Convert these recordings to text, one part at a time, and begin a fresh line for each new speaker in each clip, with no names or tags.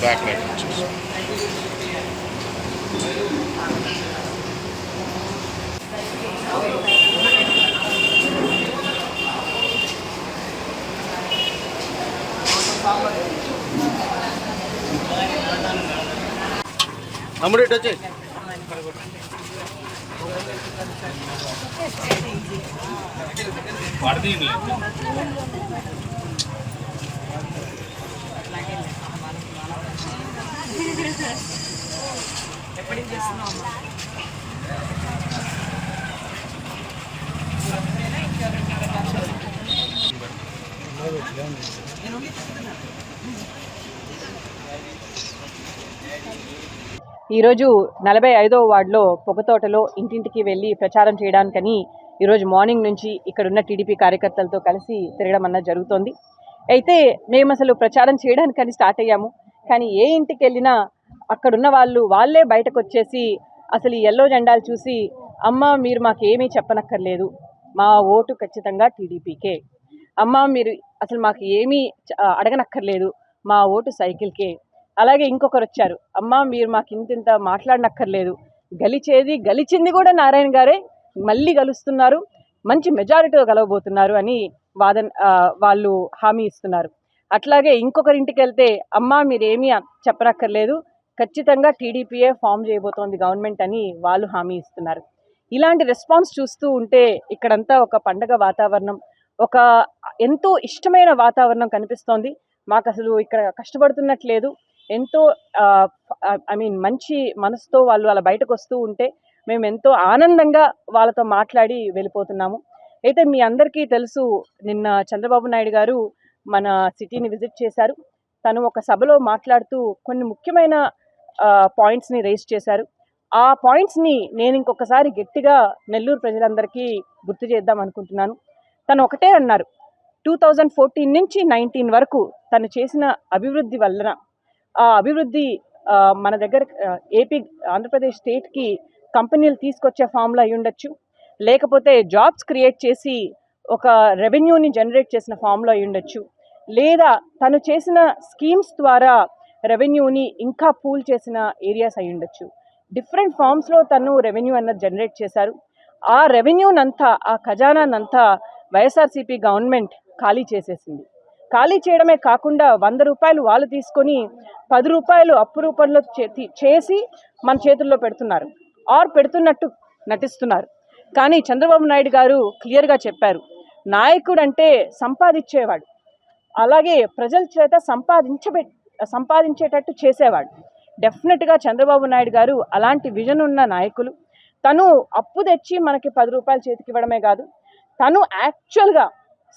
Back light వచ్చేసి తమ్ముడు ఇటు వచ్చేయ్.
ఈరోజు నలభై ఐదవ వార్డులో పొగతోటలో ఇంటింటికి వెళ్ళి ప్రచారం చేయడానికని ఈరోజు మార్నింగ్ నుంచి ఇక్కడున్న టీడీపీ కార్యకర్తలతో కలిసి తిరగడం అన్నది జరుగుతోంది అయితే మేము అసలు ప్రచారం చేయడానికని స్టార్ట్ అయ్యాము. కానీ ఏ ఇంటికి వెళ్ళినా అక్కడున్న వాళ్ళు వాళ్ళే బయటకు వచ్చేసి అసలు ఈ ఎల్లో జెండాలు చూసి అమ్మ మీరు మాకేమీ చెప్పనక్కర్లేదు. మా ఓటు ఖచ్చితంగా టీడీపీకే. అమ్మ మీరు అసలు మాకు ఏమీ చ- అడగనక్కర్లేదు. మా ఓటు సైకిల్కే. అలాగే ఇంకొకరు వచ్చారు. అమ్మ మీరు మాకు ఇంత ఇంత మాట్లాడనక్కర్లేదు. గలిచేది గలిచింది కూడా నారాయణ గారే. మళ్ళీ గలుస్తున్నారు. మంచి మెజారిటీతో గెలవబోతున్నారు అని వాదన వాళ్ళు హామీ ఇస్తున్నారు. అట్లాగే ఇంకొకరి ఇంటికి వెళ్తే అమ్మ మీరేమీ చెప్పనక్కర్లేదు. ఖచ్చితంగా టీడీపీఏ ఫామ్ చేయబోతోంది గవర్నమెంట్ అని వాళ్ళు హామీ ఇస్తున్నారు. ఇలాంటి రెస్పాన్స్ చూస్తూ ఉంటే ఇక్కడంతా ఒక పండగ వాతావరణం ఒక ఎంతో ఇష్టమైన వాతావరణం కనిపిస్తోంది. మాకు అసలు ఇక్కడ కష్టపడుతున్నట్లేదు. ఎంతో ఐ మీన్ మంచి మనసుతో వాళ్ళు అలా బయటకు వస్తూ ఉంటే మేము ఎంతో ఆనందంగా వాళ్ళతో మాట్లాడి వెళ్ళిపోతున్నాము. అయితే మీ అందరికీ తెలుసు నిన్న చంద్రబాబు నాయుడు గారు మన సిటీని విజిట్ చేశారు. తను ఒక సభలో మాట్లాడుతూ కొన్ని ముఖ్యమైన పాయింట్స్ని రేస్ చేశారు. ఆ పాయింట్స్ని నేను ఇంకొకసారి గట్టిగా నెల్లూరు ప్రజలందరికీ గుర్తు చేద్దాం అనుకుంటున్నాను. తను ఒకటే అన్నారు టూ థౌజండ్ ఫోర్టీన్ నుంచి నైన్టీన్ వరకు తను చేసిన అభివృద్ధి వలన ఆ అభివృద్ధి మన దగ్గర ఏపీ ఆంధ్రప్రదేశ్ స్టేట్కి కంపెనీలు తీసుకొచ్చే ఫామ్లో అయి ఉండొచ్చు లేకపోతే జాబ్స్ క్రియేట్ చేసి ఒక రెవెన్యూని జనరేట్ చేసిన ఫామ్లో అయి ఉండొచ్చు లేదా తను చేసిన స్కీమ్స్ ద్వారా రెవెన్యూని ఇంకా పూల్ చేసిన ఏరియాస్ అయి ఉండొచ్చు డిఫరెంట్ ఫామ్స్లో తను రెవెన్యూ అన్నది జనరేట్ చేశారు. ఆ రెవెన్యూనంతా ఆ ఖజానానంతా వైఎస్ఆర్సీపీ గవర్నమెంట్ ఖాళీ చేసేసింది. ఖాళీ చేయడమే కాకుండా వంద రూపాయలు వాళ్ళు తీసుకొని పది రూపాయలు అప్పు రూపంలో చేసి మన చేతుల్లో పెడుతున్నారు. ఆర్ పెడుతున్నట్టు నటిస్తున్నారు. కానీ చంద్రబాబు నాయుడు గారు క్లియర్గా చెప్పారు. నాయకుడు అంటే సంపాదించేవాడు. అలాగే ప్రజల చేత సంపాదించబె సంపాదించేటట్టు చేసేవాడు. డెఫినెట్గా చంద్రబాబు నాయుడు గారు అలాంటి విజన్ ఉన్న నాయకులు. తను అప్పు తెచ్చి మనకి పది రూపాయలు చేతికి ఇవ్వడమే కాదు తను యాక్చువల్గా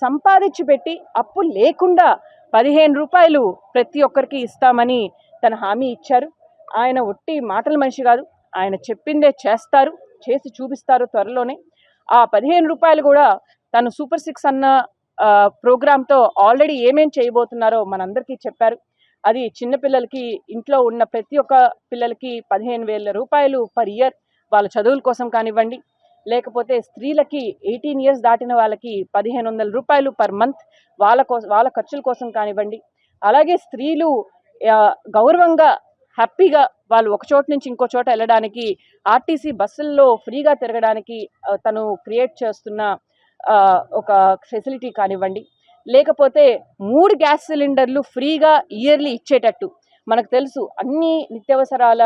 సంపాదించి పెట్టి అప్పు లేకుండా పదిహేను రూపాయలు ప్రతి ఒక్కరికి ఇస్తామని తన హామీ ఇచ్చారు. ఆయన ఒట్టి మాటల మనిషి కాదు. ఆయన చెప్పిందే చేస్తారు. చేసి చూపిస్తారు త్వరలోనే. ఆ పదిహేను రూపాయలు కూడా తను సూపర్ సిక్స్ అన్న ప్రోగ్రామ్తో ప్రోగ్రాంతో ఆల్రెడీ ఏమేం చేయబోతున్నారో మనందరికీ చెప్పారు. అది చిన్నపిల్లలకి ఇంట్లో ఉన్న ప్రతి ఒక్క పిల్లలకి పదిహేను వేల రూపాయలు పర్ ఇయర్ వాళ్ళ చదువుల కోసం కానివ్వండి లేకపోతే స్త్రీలకి ఎయిటీన్ ఇయర్స్ దాటిన వాళ్ళకి పదిహేను వందల రూపాయలు పర్ మంత్ వాళ్ళ కోసం వాళ్ళ ఖర్చుల కోసం కానివ్వండి. అలాగే స్త్రీలు గౌరవంగా హ్యాపీగా వాళ్ళు ఒక చోట నుంచి ఇంకో చోట వెళ్ళడానికి ఆర్టీసీ బస్సుల్లో ఫ్రీగా తిరగడానికి తను క్రియేట్ చేస్తున్న ఒక ఫెసిలిటీ కానివ్వండి. లేకపోతే మూడు గ్యాస్ సిలిండర్లు ఫ్రీగా ఇయర్లీ ఇచ్చేటట్టు. మనకు తెలుసు అన్ని నిత్యావసరాల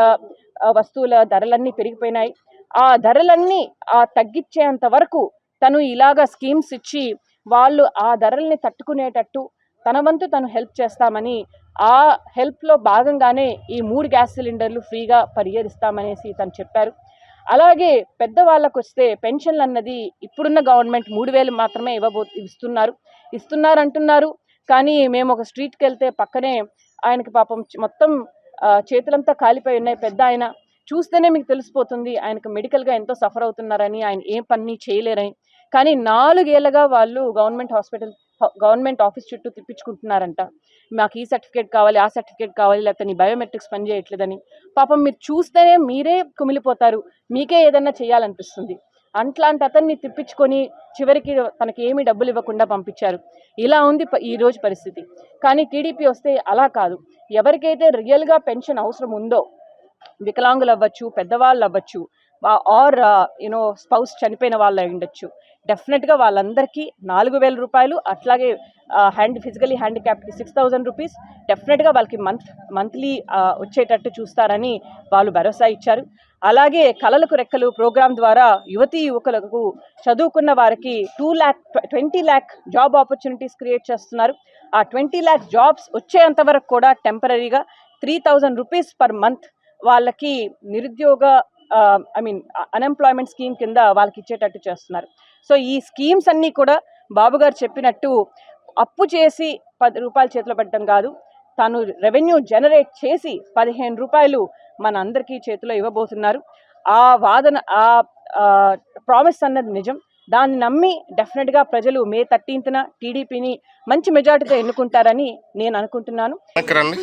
వస్తువుల ధరలన్నీ పెరిగిపోయినాయి. ఆ ధరలన్నీ ఆ తగ్గించేంత వరకు తను ఇలాగా స్కీమ్స్ ఇచ్చి వాళ్ళు ఆ ధరల్ని తట్టుకునేటట్టు తన వంతు తను హెల్ప్ చేస్తామని ఆ హెల్ప్లో భాగంగానే ఈ మూడు గ్యాస్ సిలిండర్లు ఫ్రీగా పరిహరిస్తామనేసి తను చెప్పారు. అలాగే పెద్దవాళ్ళకు వస్తే పెన్షన్లు అన్నది ఇప్పుడున్న గవర్నమెంట్ మూడు వేలు మాత్రమే ఇవ్వబో ఇస్తున్నారు. ఇస్తున్నారు అంటున్నారు కానీ మేము ఒక స్ట్రీట్కి వెళ్తే పక్కనే ఆయనకి పాపం మొత్తం చేతులంతా కాలిపోయి ఉన్నాయి. పెద్ద ఆయన చూస్తేనే మీకు తెలిసిపోతుంది. ఆయనకు మెడికల్గా ఎంతో సఫర్ అవుతున్నారని ఆయన ఏ పని చేయలేరని. కానీ నాలుగేళ్ళుగా వాళ్ళు గవర్నమెంట్ హాస్పిటల్ గవర్నమెంట్ ఆఫీస్ చుట్టూ తిప్పించుకుంటున్నారంట. మాకు ఈ సర్టిఫికేట్ కావాలి ఆ సర్టిఫికేట్ కావాలి లేకపోతే నీ బయోమెట్రిక్స్ పని చేయట్లేదని. పాపం మీరు చూస్తేనే మీరే కుమిలిపోతారు. మీకే ఏదన్నా చేయాలనిపిస్తుంది. అట్లాంటి అతన్ని తిప్పించుకొని చివరికి తనకి ఏమి డబ్బులు ఇవ్వకుండా పంపించారు. ఇలా ఉంది ఈరోజు ఈ రోజు పరిస్థితి. కానీ టీడీపీ వస్తే అలా కాదు. ఎవరికైతే రియల్గా పెన్షన్ అవసరం ఉందో వికలాంగులు అవ్వచ్చు పెద్దవాళ్ళు అవ్వచ్చు ఆర్ యూనో స్పౌస్ చనిపోయిన వాళ్ళు అయి ఉండొచ్చు. డెఫినెట్గా వాళ్ళందరికీ నాలుగు వేల రూపాయలు అట్లాగే హ్యాండ్ ఫిజికలీ హ్యాండిక్యాప్కి సిక్స్ థౌజండ్ రూపీస్ డెఫినెట్గా వాళ్ళకి మంత్ మంత్లీ వచ్చేటట్టు చూస్తారని వాళ్ళు భరోసా ఇచ్చారు. అలాగే కళలకు రెక్కలు ప్రోగ్రాం ద్వారా యువతీ యువకులకు చదువుకున్న వారికి two lakh twenty lakh job opportunities create చేస్తున్నారు. ఆ ట్వంటీ ల్యాక్ జాబ్స్ వచ్చేంత వరకు కూడా టెంపరీగా three thousand rupees per month వాళ్ళకి నిరుద్యోగ ఐ మీన్ అన్ఎంప్లాయ్మెంట్ స్కీమ్ కింద వాళ్ళకి ఇచ్చేటట్టు చేస్తున్నారు. సో ఈ స్కీమ్స్ అన్నీ కూడా బాబు గారు చెప్పినట్టు అప్పు చేసి పది రూపాయలు చేతిలో పెట్టడం కాదు. తను రెవెన్యూ జనరేట్ చేసి పదిహేను రూపాయలు మన అందరికీ చేతిలో ఇవ్వబోతున్నారు. ఆ వాదన ఆ ప్రామిస్ అన్నది నిజం. దాన్ని నమ్మి డెఫినెట్గా ప్రజలు మే థర్టీన్త్న టీడీపీని మంచి మెజార్టీతో ఎన్నుకుంటారని నేను అనుకుంటున్నాను.
వెనక్కి రండి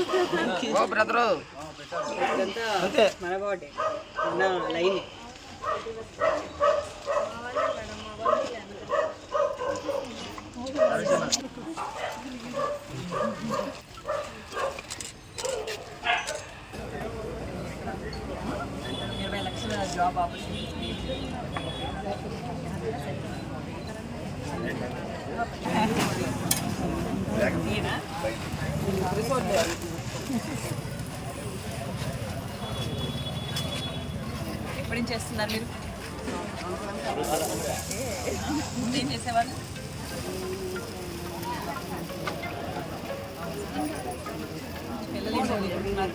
ఎప్పుడేం చేస్తున్నారు మీరు? ముందేం చేసేవాళ్ళు? పిల్లలు ఏం చదువుకుంటున్నారు?